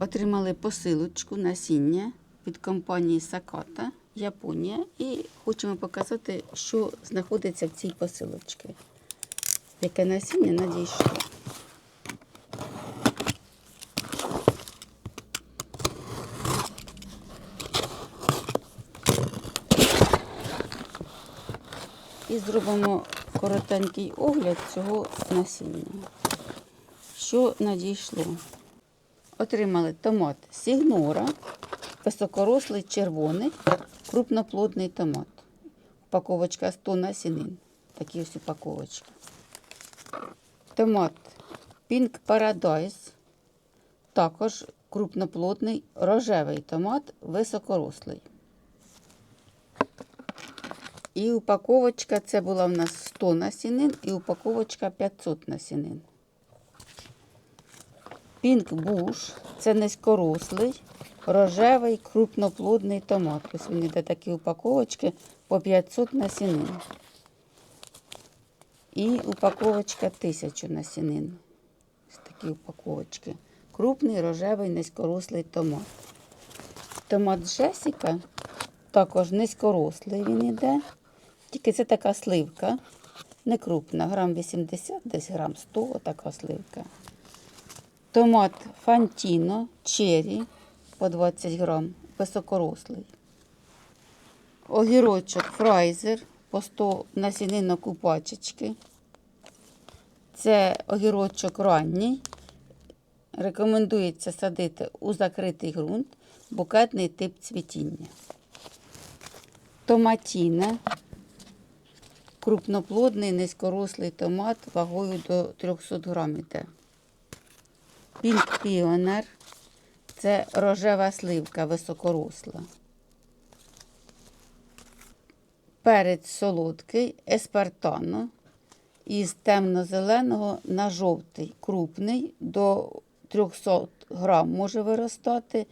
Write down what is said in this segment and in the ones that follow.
Отримали посилочку насіння від компанії Саката, Японія, і хочемо показати, що знаходиться в цій посилочці. Яке насіння надійшло. І зробимо коротенький огляд цього насіння. Що надійшло? Отримали томат Сігнора, високорослий червоний, крупноплодний томат. Упаковочка 100 насінин. Такі ось упаковочки. Томат Pink Paradise. Також крупноплодний рожевий томат високорослий. І упаковочка, це була в нас 100 насінин, і упаковочка 500 насінин. Пінк буш це низькорослий, рожевий, крупноплодний томат. Ось він йде такі упаковочки по 500 насінин. І упаковочка 1000 насінин. Ось такі упаковочки. Крупний, рожевий, низькорослий томат. Томат Джесіка також низькорослий він іде. Тільки це така сливка, не крупна, грам 80, десь грам 100, така сливка. Томат Фантіно, черрі по 20 грам, високорослий. Огірочок Фрайзер по 100 насінинок у пачечки. Це огірочок ранній. Рекомендується садити у закритий ґрунт, букетний тип цвітіння. Томатіна. Крупноплодний низькорослий томат вагою до 300 грам іде. Пінк Піонер це рожева сливка високоросла. Перець солодкий, еспартано із темно-зеленого на жовтий, крупний, до 300 грам може виростати,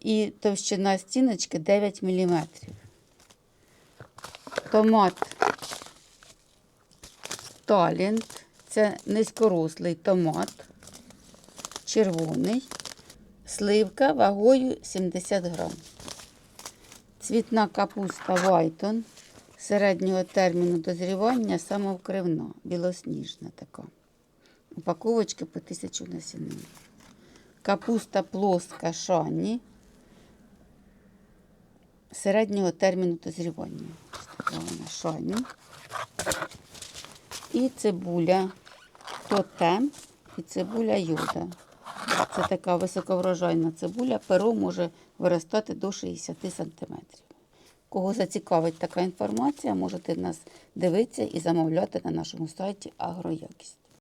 і товщина стіночки 9 мм. Томат Талент це низькорослий томат червоний, сливка вагою 70 грам. Цвітна капуста Вайтон середнього терміну дозрівання самовкривна, білосніжна така. Упаковочки по 1000 насінин. Капуста плоска шані середнього терміну дозрівання. Така вона шані. І цибуля тотем і цибуля йода. Це така високоврожайна цибуля, перо може виростати до 60 см. Кого зацікавить така інформація, можете нас дивитися і замовляти на нашому сайті Агроякість.